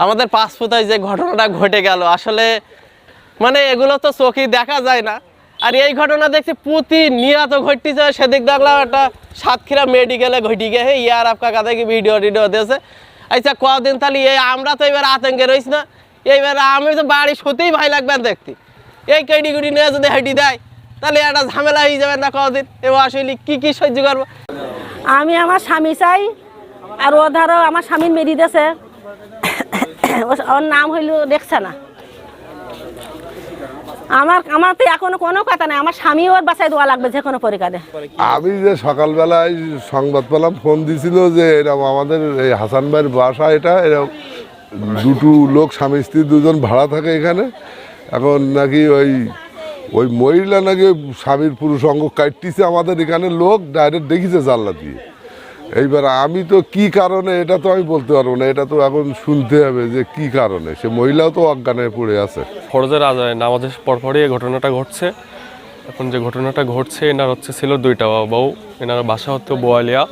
আমাদের পাসপোতায় যে ঘটনাটা ঘটে গেল, আসলে মানে এগুলো তো চোখে দেখা যায় না। আর এই ঘটনা দেখছি প্রতিনিয়ত ঘটতেছে, সেদিক দেখলাম একটা সাতক্ষীরা মেডিকেলে ঘটি গে হে ইয়ার আপকা কি ভিডিও টিডিও দিয়েছে। আচ্ছা কদিন তাহলে এই আমরা তো এবার আতঙ্কে রইস না। এইবার আমি তো বাড়ি সত্যিই ভয় লাগবে দেখতে। এই কেডি গুডি নিয়ে যদি হেঁটি দেয়, তাহলে একটা ঝামেলা হয়ে যাবে না কদিন। এবার আসলে কি কি সহ্য করব? আমি আমার স্বামী চাই, আর ও ধরো আমার স্বামী মেরি দিয়েছে। ওর নাম হইল দেখছে না আমার আমার তো এখনও কোনো কথা নাই। আমার স্বামী ওর বাসায় দেওয়া লাগবে যে কোনো পরীক্ষাতে আমি যে সকালবেলায় সংবাদ পেলাম, ফোন দিছিল যে এরকম আমাদের এই হাসান ভাইয়ের বাসা এটা এরকম দুটো লোক, স্বামী, স্ত্রী দুজন ভাড়া থাকে এখানে। এখন নাকি ওই ওই মহিলা নাকি স্বামীর পুরুষ অঙ্গ কাটতিছে আমাদের এখানে লোক, ডাইরেক্ট দেখিছে জানলা দিয়ে। এইবার আমি তো কি কারণে, এটা তো আমি বলতে পারব না, এটা তো এখন শুনতে হবে যে কি কারণে। সে মহিলাও তো অজ্ঞান পড়ে আছে। ফরজের আজায় নামাজের পরপরই এই ঘটনাটা ঘটছে। এখন যে ঘটনাটা ঘটছে, এনার হচ্ছে ছিল দুইটা বউ, এনার বাসা হতো বোয়ালিয়া।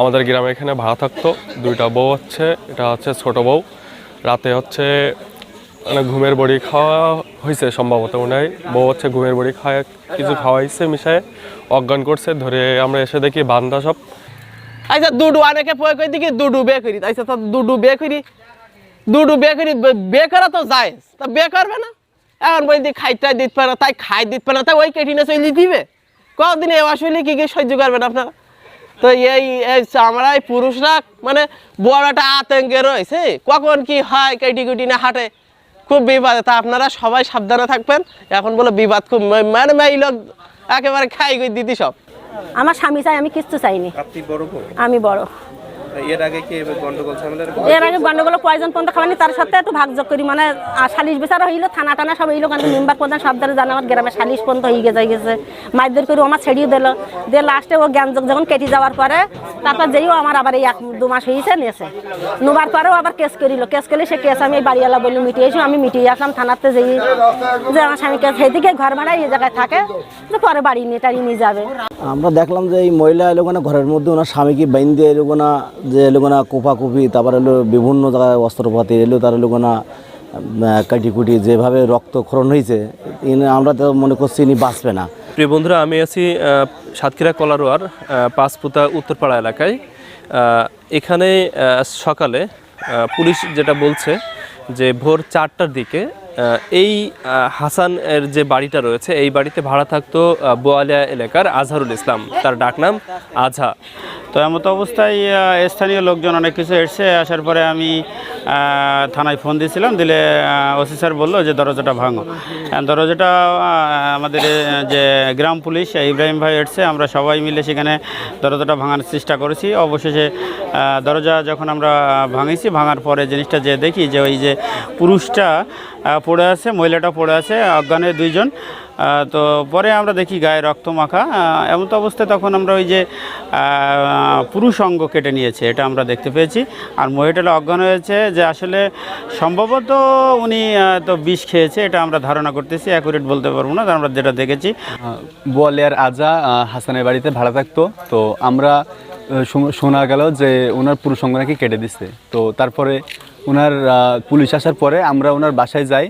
আমাদের গ্রামে এখানে ভাড়া থাকতো, দুইটা বউ হচ্ছে, এটা হচ্ছে ছোট বউ। রাতে হচ্ছে মানে ঘুমের বড়ি খাওয়া হয়েছে সম্ভবত মনে বউ হচ্ছে ঘুমের বড়ি খাওয়া কিছু খাওয়াইছে মিশায়, অজ্ঞান করছে, ধরে আমরা এসে দেখি বান্দা সব আচ্ছা দুডু অনেকে পয় কই দিকে? দুডু বে করি। আচ্ছা তো দুডু বে করি। দুডু বে করি, বে- করা তো যায়। তা বে করবে না। এখন দিয়ে খাইতে দিতে পারে, তাই খাই দিতে পারে তাই ওই কেটিনে চলে দিবে। কদিন এ আসলে কি কি সহ্য করবেন আপনারা? তো এই আমরা এই পুরুষরা মানে বড় একটা আতঙ্কে রয়েছে। কখন কি হয়, কেটি কুটি না হাঁটে, খুব বিবাদ তা আপনারা সবাই সাবধানে থাকবেন। এখন বলে বিবাদ খুব মানে এই লোক একেবারে খাই দিদি সব। আমার স্বামী চাই আমি কিচ্ছু চাইনি। আমি বড়। এর আগে কি গন্ডগোল ঝামেলার এর আগে গন্ডগোল কয়জন পর্যন্ত খাওয়ানি তার সাথে একটু ভাগযোগ করি মানে সালিশ বিচার হইল থানা টানা সব হইল কিন্তু মেম্বার প্রধান সব ধরে জানে আমার গ্রামে সালিশ পর্যন্ত হয়ে গেছে গেছে। মাইদের করে আমার ছেড়িয়ে দিল। দিয়ে লাস্টে ও জ্ঞানযোগ যখন কেটে যাওয়ার পরে তারপর যেইও আমার আবার এই এক দু মাস হয়েছে নিয়েছে। নোবার পরেও আবার কেস করিল। কেস করলে সে কেস আমি বাড়িওয়ালা বললি মিটিয়েছি আমি মিটিয়ে আসলাম থানাতে যেই যে আমার স্বামীকে সেইদিকে ঘর ভাড়ায় এই জায়গায় থাকে যে পরে বাড়ি নিয়ে টাড়ি নিয়ে যাবে। আমরা দেখলাম যে এই মহিলা এলো না ঘরের মধ্যে ওনার স্বামীকে বাইন দিয়ে এলো না যে এলো না কোপাকুপি, তারপর এলো বিভিন্ন জায়গায় অস্ত্রপাতি, এলো তার এলো না কাটি কুটি যেভাবে রক্তক্ষরণ হয়েছে আমরা তো মনে করছি ইনি বাঁচবে না। প্রিয় বন্ধুরা, আমি আছি সাতক্ষীরা কলারোয়ার পাঁচপুতা উত্তরপাড়া এলাকায়। এখানে সকালে পুলিশ যেটা বলছে যে ভোর চারটার দিকে এই আহ, হাসান এর যে বাড়িটা রয়েছে এই বাড়িতে ভাড়া থাকতো বোয়ালিয়া এলাকার আজহারুল ইসলাম তার ডাকনাম আজহা। তো এমত অবস্থায় স্থানীয় লোকজন অনেক কিছু এসছে আসার পরে আমি থানায় ফোন দিয়েছিলাম দিলে ওসি স্যার বলল যে দরজাটা ভাঙো। দরজাটা আমাদের যে গ্রাম পুলিশ ইব্রাহিম ভাই এসছে আমরা সবাই মিলে সেখানে দরজাটা ভাঙার চেষ্টা করেছি। অবশেষে দরজা যখন আমরা ভাঙিছি, ভাঙার পরে জিনিসটা যে দেখি যে ওই যে পুরুষটা পড়ে আছে, মহিলাটা পড়ে আছে, অজ্ঞানের দুইজন। তো পরে আমরা দেখি গায়ে রক্ত মাখা। এমন তো অবস্থায় তখন আমরা ওই যে পুরুষ অঙ্গ কেটে নিয়েছে, এটা আমরা দেখতে পেয়েছি। আর মহিলাটা অজ্ঞান হয়েছে যে আসলে সম্ভবত উনি তো বিষ খেয়েছে, এটা আমরা ধারণা করতেছি অ্যাকুরেট বলতে পারব না, আমরা যেটা দেখেছি। বোয়ালিয়ার আজা হাসানের বাড়িতে ভাড়া থাকতো। তো আমরা শোনা গেল যে ওনার পুরুষ অঙ্গ নাকি কেটে দিচ্ছে তো তারপরে ওনার পুলিশ আসার পরে আমরা ওনার বাসায় যাই।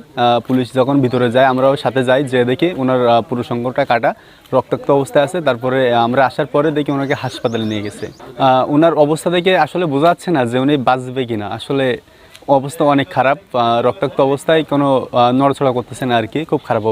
পুলিশ যখন ভিতরে যায় আমরাও সাথে যাই যে দেখি ওনার আহ, পুরুষ অঙ্গটা কাটা রক্তাক্ত অবস্থায় আছে। তারপরে আমরা আসার পরে দেখি ওনাকে হাসপাতালে নিয়ে গেছে। ওনার অবস্থা দেখে আসলে বোঝা যাচ্ছে না যে উনি বাঁচবে কিনা। আসলে অবস্থা অনেক খারাপ। রক্তাক্ত অবস্থায় কোনো নড়াচড়া করতেছে না আর কি খুব খারাপ